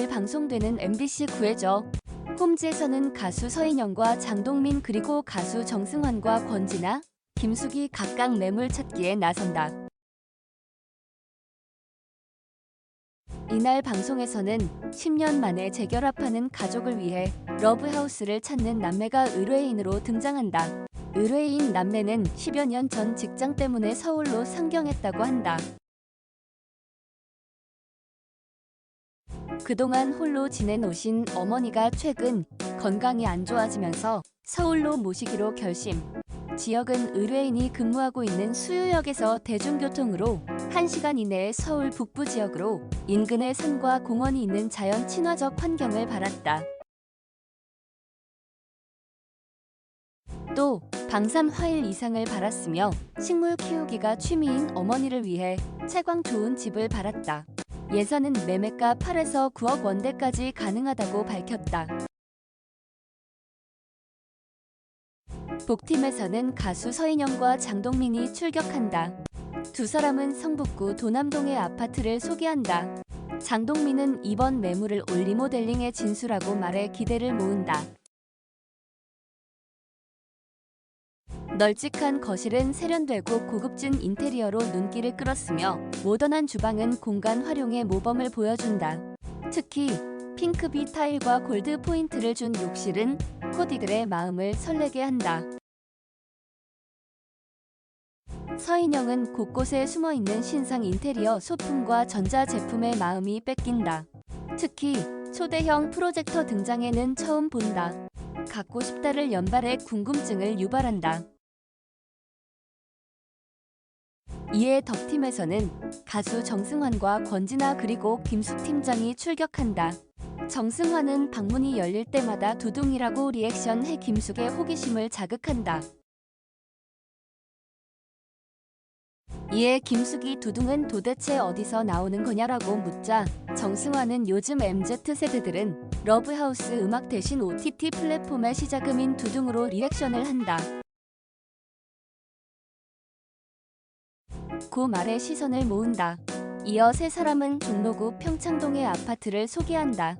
방송되는 MBC 구해줘. 홈즈에서는 가수 서인영과 장동민 그리고 가수 정승환과 권진아, 김숙이 각각 매물 찾기에 나선다. 이날 방송에서는 10년 만에 재결합하는 가족을 위해 러브하우스를 찾는 남매가 의뢰인으로 등장한다. 의뢰인 남매는 10여 년 전 직장 때문에 서울로 상경했다고 한다. 그동안 홀로 오신 어머니가 최근 건강이 안 좋아지면서 서울로 모시기로 결심. 지역은 의뢰인이 근무하고 있는 수유역에서 대중교통으로 1시간 이내에 서울 북부 지역으로 인근의 산과 공원이 있는 자연 친화적 환경을 바랐다. 또 방삼 화일 이상을 바랐으며 식물 키우기가 취미인 어머니를 위해 채광 좋은 집을 바랐다. 예산은 매매가 8에서 9억 원대까지 가능하다고 밝혔다. 복팀에서는 가수 서인영과 장동민이 출격한다. 두 사람은 성북구 도남동의 아파트를 소개한다. 장동민은 이번 매물을 올리모델링에 진수라고 말해 기대를 모은다. 널찍한 거실은 세련되고 고급진 인테리어로 눈길을 끌었으며 모던한 주방은 공간 활용의 모범을 보여준다. 특히 핑크빛 타일과 골드 포인트를 준 욕실은 코디들의 마음을 설레게 한다. 서인영은 곳곳에 숨어있는 신상 인테리어 소품과 전자제품의 마음이 뺏긴다. 특히 초대형 프로젝터 등장에는 처음 본다. 갖고 싶다를 연발해 궁금증을 유발한다. 이에 덕팀에서는 가수 정승환과 권진아 그리고 김숙 팀장이 출격한다. 정승환은 방문이 열릴 때마다 두둥이라고 리액션해 김숙의 호기심을 자극한다. 이에 김숙이 두둥은 도대체 어디서 나오는 거냐라고 묻자 정승환은 요즘 MZ세대들은 러브하우스 음악 대신 OTT 플랫폼의 시작음인 두둥으로 리액션을 한다. 그 말에 시선을 모은다. 이어 세 사람은 종로구 평창동의 아파트를 소개한다.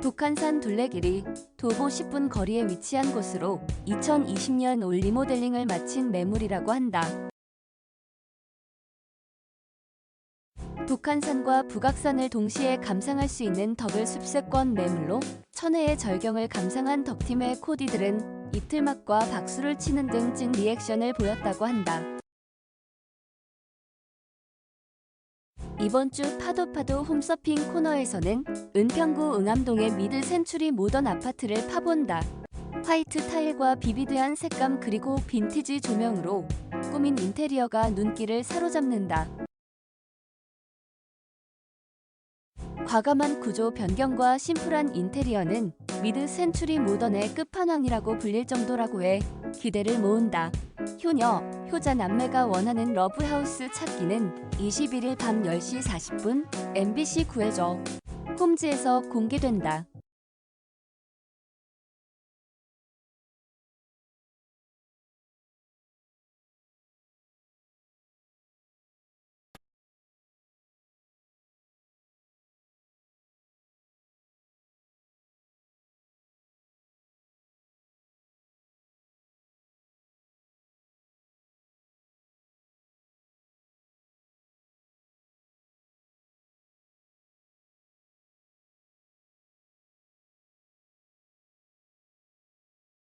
북한산 둘레길이 도보 10분 거리에 위치한 곳으로 2020년 올 리모델링을 마친 매물이라고 한다. 북한산과 북악산을 동시에 감상할 수 있는 더블 숲세권 매물로 천혜의 절경을 감상한 덕팀의 코디들은 이틀막과 박수를 치는 등 찐 리액션을 보였다고 한다. 이번 주 파도파도 홈서핑 코너에서는 은평구 응암동의 미드 센추리 모던 아파트를 파본다. 화이트 타일과 비비드한 색감 그리고 빈티지 조명으로 꾸민 인테리어가 눈길을 사로잡는다. 과감한 구조 변경과 심플한 인테리어는 미드 센추리 모던의 끝판왕이라고 불릴 정도라고 해 기대를 모은다. 효녀, 효자 남매가 원하는 러브하우스 찾기는 21일 밤 10시 40분 MBC 구해줘 홈즈에서 공개된다.